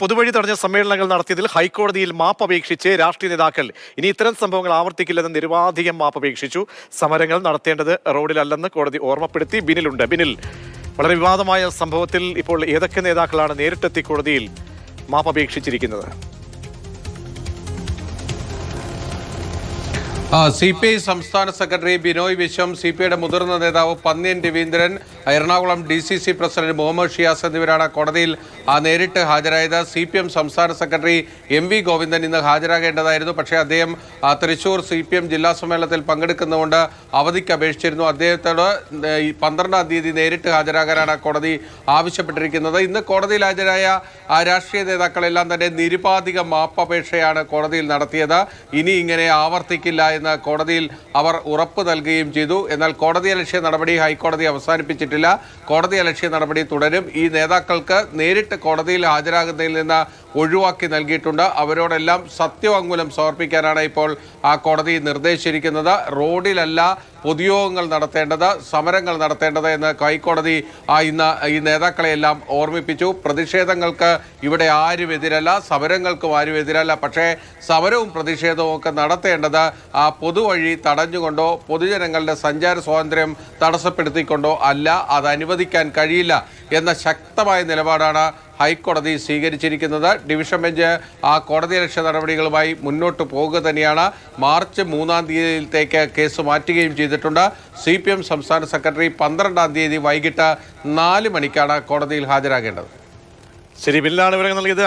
പൊതുവഴി തടഞ്ഞ സമ്മേളനങ്ങൾ നടത്തിയതിൽ ഹൈക്കോടതിയിൽ മാപ്പ് അപേക്ഷിച്ച് രാഷ്ട്രീയ നേതാക്കൾ ഇനി ഇത്തരം സംഭവങ്ങൾ ആവർത്തിക്കില്ലെന്ന് നിരവധികം മാപ്പ് അപേക്ഷിച്ചു. സമരങ്ങൾ നടത്തേണ്ടത് റോഡിലല്ലെന്ന് കോടതി ഓർമ്മപ്പെടുത്തി. ബിനിലുണ്ട്. ബിനിൽ വളരെ വിവാദമായ സംഭവത്തിൽ ഇപ്പോൾ ഏതൊക്കെ നേതാക്കളാണ് നേരിട്ടെത്തി കോടതിയിൽ മാപ്പ് അപേക്ഷിച്ചിരിക്കുന്നത്? സി പി ഐ സംസ്ഥാന secretary Binoy Viswam C P ഐയുടെ മുതിർന്ന നേതാവ് Pannyan Raveendran Ernakulam D C C president Muhammad Shiyas എന്നിവരാണ് കോടതിയിൽ നേരിട്ട് ഹാജരായത്. സി പി എം സംസ്ഥാന സെക്രട്ടറി എം വി ഗോവിന്ദൻ ഇന്ന് ഹാജരാകേണ്ടതായിരുന്നു. പക്ഷേ അദ്ദേഹം തൃശൂർ സി പി എം ജില്ലാ സമ്മേളനത്തിൽ പങ്കെടുക്കുന്നതുകൊണ്ട് അവധിക്ക് അപേക്ഷിച്ചിരുന്നു. അദ്ദേഹത്തോട് പന്ത്രണ്ടാം തീയതി നേരിട്ട് ഹാജരാകാനാണ് കോടതി ആവശ്യപ്പെട്ടിരിക്കുന്നത്. ഇന്ന് കോടതിയിൽ ഹാജരായ രാഷ്ട്രീയ നേതാക്കളെല്ലാം തന്നെ നിരുപാധിക മാപ്പപേക്ഷയാണ് കോടതിയിൽ നടത്തിയത്. ഇനി ഇങ്ങനെ ആവർത്തിക്കില്ല എന്ന് കോടതിയിൽ അവർ ഉറപ്പ് നൽകുകയും ചെയ്തു. എന്നാൽ കോടതി അലക്ഷ്യ നടപടി ഹൈക്കോടതി അവസാനിപ്പിച്ചിട്ടില്ല കോടതി അലക്ഷ്യ നടപടി തുടരും. ഈ നേതാക്കൾക്ക് നേരിട്ട് കോടതിയിൽ ഹാജരാകുന്നതിൽ നിന്ന് ഒഴിവാക്കി നൽകിയിട്ടുണ്ട്. അവരോടെല്ലാം സത്യവാങ്മൂലം സമർപ്പിക്കാനാണ് ഇപ്പോൾ ആ കോടതി നിർദ്ദേശിച്ചിരിക്കുന്നത്. റോഡിലല്ല പൊതുയോഗങ്ങൾ നടത്തേണ്ടത് സമരങ്ങൾ നടത്തേണ്ടത് എന്ന് ഹൈക്കോടതി ഇന്ന് ഈ നേതാക്കളെയെല്ലാം ഓർമ്മിപ്പിച്ചു. പ്രതിഷേധങ്ങൾക്ക് ഇവിടെ ആരും എതിരല്ല സമരങ്ങൾക്കും ആരും എതിരല്ല. പക്ഷേ സമരവും പ്രതിഷേധവും ഒക്കെ നടത്തേണ്ടത് ആ പൊതുവഴി തടഞ്ഞുകൊണ്ടോ പൊതുജനങ്ങളുടെ സഞ്ചാര സ്വാതന്ത്ര്യം തടസ്സപ്പെടുത്തിക്കൊണ്ടോ അല്ല. അത് അനുവദിക്കാൻ കഴിയില്ല എന്ന ശക്തമായ നിലപാടാണ് ഹൈക്കോടതി സ്വീകരിച്ചിരിക്കുന്നത്. ഡിവിഷൻ ബെഞ്ച് ആ കോടതി രക്ഷ നടപടികളുമായി മുന്നോട്ട് പോകുക തന്നെയാണ്. മാർച്ച് മൂന്നാം തീയതിയിലത്തേക്ക് കേസ് മാറ്റുകയും ചെയ്തിട്ടുണ്ട്. സി സംസ്ഥാന സെക്രട്ടറി പന്ത്രണ്ടാം തീയതി വൈകിട്ട് നാല് മണിക്കാണ് കോടതിയിൽ ഹാജരാകേണ്ടത്. ശരി ബില്ലാണ് വിവരങ്ങൾ നൽകിയത്.